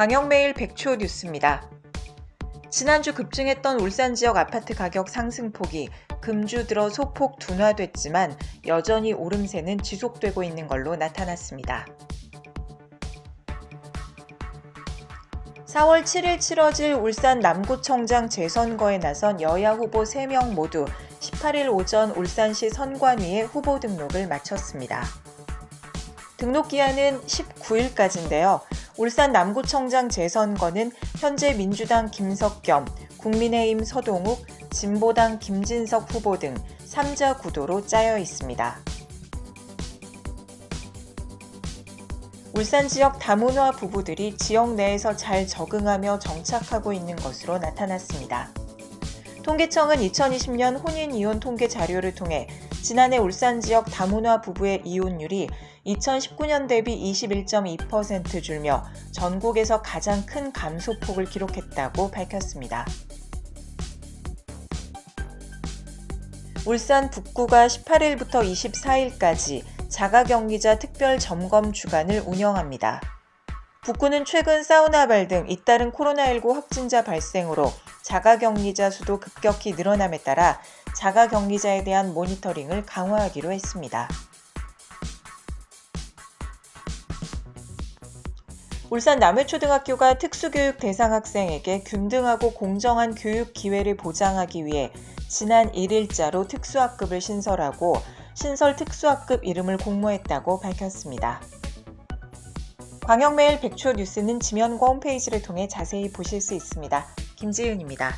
광역매일 백초 뉴스입니다. 지난주 급증했던 울산 지역 아파트 가격 상승폭이 금주 들어 소폭 둔화됐지만 여전히 오름세는 지속되고 있는 걸로 나타났습니다. 4월 7일 치러질 울산 남구청장 재선거에 나선 여야 후보 3명 모두 18일 오전 울산시 선관위에 후보 등록을 마쳤습니다. 등록 기한은 19일까지인데요. 울산 남구청장 재선거는 현재 민주당 김석겸, 국민의힘 서동욱, 진보당 김진석 후보 등 3자 구도로 짜여 있습니다. 울산 지역 다문화 부부들이 지역 내에서 잘 적응하며 정착하고 있는 것으로 나타났습니다. 통계청은 2020년 혼인 이혼 통계 자료를 통해 지난해 울산 지역 다문화 부부의 이혼율이 2019년 대비 21.2% 줄며 전국에서 가장 큰 감소폭을 기록했다고 밝혔습니다. 울산 북구가 18일부터 24일까지 자가격리자 특별 점검 주간을 운영합니다. 북구는 최근 사우나발 등 잇따른 코로나19 확진자 발생으로 자가격리자 수도 급격히 늘어남에 따라 자가격리자에 대한 모니터링을 강화하기로 했습니다. 울산 남해초등학교가 특수교육 대상 학생에게 균등하고 공정한 교육 기회를 보장하기 위해 지난 1일자로 특수학급을 신설하고 신설 특수학급 이름을 공모했다고 밝혔습니다. 광역매일 백초 뉴스는 지면과 홈페이지를 통해 자세히 보실 수 있습니다. 김지윤입니다.